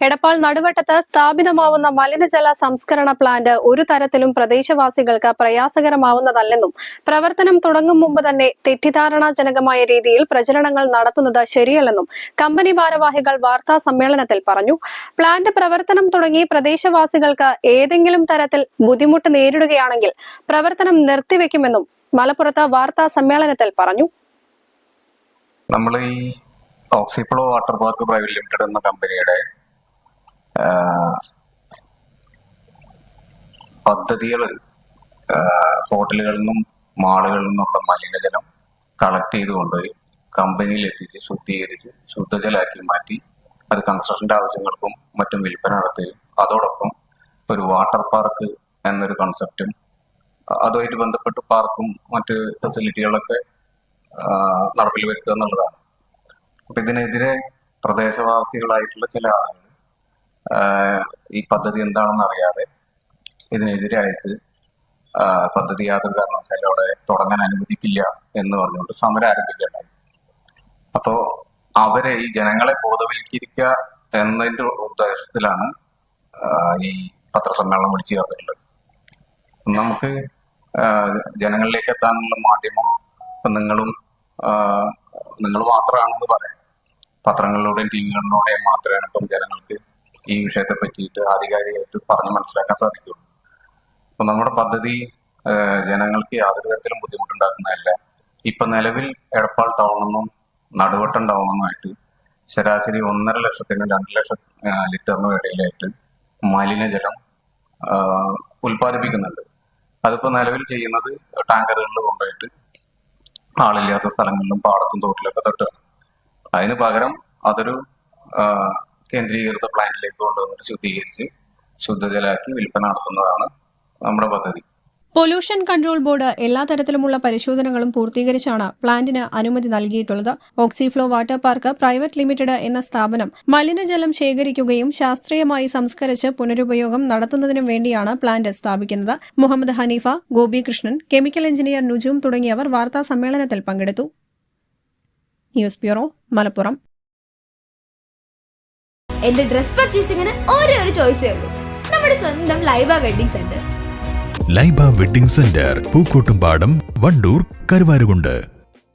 എടപ്പാൾ നടുവട്ടത്ത് സ്ഥാപിതമാവുന്ന മലിനജല സംസ്കരണ പ്ലാന്റ് ഒരു തരത്തിലും പ്രദേശവാസികൾക്ക് പ്രയാസകരമാവുന്നതല്ലെന്നും പ്രവർത്തനം തുടങ്ങും മുമ്പ് തന്നെ തെറ്റിദ്ധാരണാജനകമായ രീതിയിൽ പ്രചരണങ്ങൾ നടത്തുന്നത് ശരിയല്ലെന്നും കമ്പനി ഭാരവാഹികൾ വാർത്താ സമ്മേളനത്തിൽ പറഞ്ഞു. പ്ലാന്റ് പ്രവർത്തനം തുടങ്ങി പ്രദേശവാസികൾക്ക് ഏതെങ്കിലും തരത്തിൽ ബുദ്ധിമുട്ട് നേരിടുകയാണെങ്കിൽ പ്രവർത്തനം നിർത്തിവെക്കുമെന്നും മലപ്പുറത്ത് വാർത്താ സമ്മേളനത്തിൽ പറഞ്ഞു. നമ്മൾ ഈ Oxyflo water park private limited എന്ന കമ്പനിയുടെ പദ്ധതികൾ ഹോട്ടലുകളിൽ നിന്നും മാളുകളിൽ നിന്നുള്ള മലിനജലം കളക്ട് ചെയ്ത് കൊണ്ടുപോയി കമ്പനിയിൽ എത്തിച്ച് ശുദ്ധീകരിച്ച് ശുദ്ധജലാക്കി മാറ്റി അത് കൺസ്ട്രക്ഷന്റെ ആവശ്യങ്ങൾക്കും മറ്റും വിൽപ്പന നടത്തുകയും അതോടൊപ്പം ഒരു വാട്ടർ പാർക്ക് എന്നൊരു കൺസെപ്റ്റും അതുമായിട്ട് ബന്ധപ്പെട്ട് പാർക്കും മറ്റ് ഫെസിലിറ്റികളൊക്കെ നടപ്പിൽ വരുത്തുക എന്നുള്ളതാണ്. അപ്പൊ ഇതിനെതിരെ പ്രദേശവാസികളായിട്ടുള്ള ചില ആളുകൾ ഈ പദ്ധതി എന്താണെന്ന് അറിയാതെ ഇതിനെതിരായിട്ട് പദ്ധതി യാതൊരു കാരണവശാലും അവിടെ തുടങ്ങാൻ അനുവദിക്കില്ല എന്ന് പറഞ്ഞുകൊണ്ട് സമരം ആരംഭിക്കുകയുണ്ടായി. അപ്പോ അവരെ ഈ ജനങ്ങളെ ബോധവൽക്കരിക്കുക എന്നതിന്റെ ഉദ്ദേശത്തിലാണ് ഈ പത്രസമ്മേളനം വിളിച്ചു ചേർത്തിട്ടുള്ളത്. നമുക്ക് ജനങ്ങളിലേക്ക് എത്താനുള്ള മാധ്യമം ഇപ്പൊ നിങ്ങളും നിങ്ങൾ മാത്രമാണെന്ന് പറയാം. പത്രങ്ങളിലൂടെയും ടി വികളിലൂടെയും മാത്രമാണ് ഇപ്പം ജനങ്ങൾക്ക് ഈ വിഷയത്തെ പറ്റിയിട്ട് ആധികാരികമായിട്ട് പറഞ്ഞ് മനസ്സിലാക്കാൻ സാധിക്കുള്ളൂ. അപ്പൊ നമ്മുടെ പദ്ധതി ജനങ്ങൾക്ക് യാതൊരു തരത്തിലും ബുദ്ധിമുട്ടുണ്ടാക്കുന്നതല്ല. ഇപ്പൊ നിലവിൽ എടപ്പാൾ ടൗണെന്നും നടുവട്ടം ടൗണെന്നുമായിട്ട് ശരാശരി ഒന്നര ലക്ഷത്തിനും രണ്ട് ലക്ഷം ലിറ്ററിനും ഇടയിലായിട്ട് മലിനജലം ഉൽപ്പാദിപ്പിക്കുന്നുണ്ട്. അതിപ്പോ നിലവിൽ ചെയ്യുന്നത് ടാങ്കറുകളിൽ കൊണ്ടുപോയിട്ട് ആളില്ലാത്ത സ്ഥലങ്ങളിലും പാടത്തും തോട്ടിലൊക്കെ തട്ടുകയാണ് അതിന് പകരം അതൊരു കേന്ദ്രീകൃത പ്ലാന്റിലേക്ക് കൊണ്ടുവന്നിട്ട് ശുദ്ധീകരിച്ച് ശുദ്ധജലാക്കി വിൽപ്പന നടത്തുന്നതാണ് നമ്മുടെ പദ്ധതി. പൊല്യൂഷൻ കൺട്രോൾ ബോർഡ് എല്ലാ തരത്തിലുമുള്ള പരിശോധനകളും പൂർത്തീകരിച്ചാണ് പ്ലാന്റിന് അനുമതി നൽകിയിട്ടുള്ളത്. Oxyflo water park private limited എന്ന സ്ഥാപനം മലിനജലം ശേഖരിക്കുകയും ശാസ്ത്രീയമായി സംസ്കരിച്ച് പുനരുപയോഗം നടത്തുന്നതിനും വേണ്ടിയാണ് പ്ലാന്റ് സ്ഥാപിക്കുന്നത്. മുഹമ്മദ് ഹനീഫ ഗോപികൃഷ്ണൻ കെമിക്കൽ എഞ്ചിനീയർ നുജൂം തുടങ്ങിയവർ വാർത്താ സമ്മേളനത്തിൽ പങ്കെടുത്തു. News bureau Malappuram. എന്റെ ഡ്രസ് പർച്ചേസിംഗിന് ഒരേ ഒരു ചോയ്സേ ഉള്ളൂ. നമ്മുടെ സ്വന്തം Laiba wedding centre. Laiba wedding centre Pookkottumpadam Wandoor Karuvarakundu.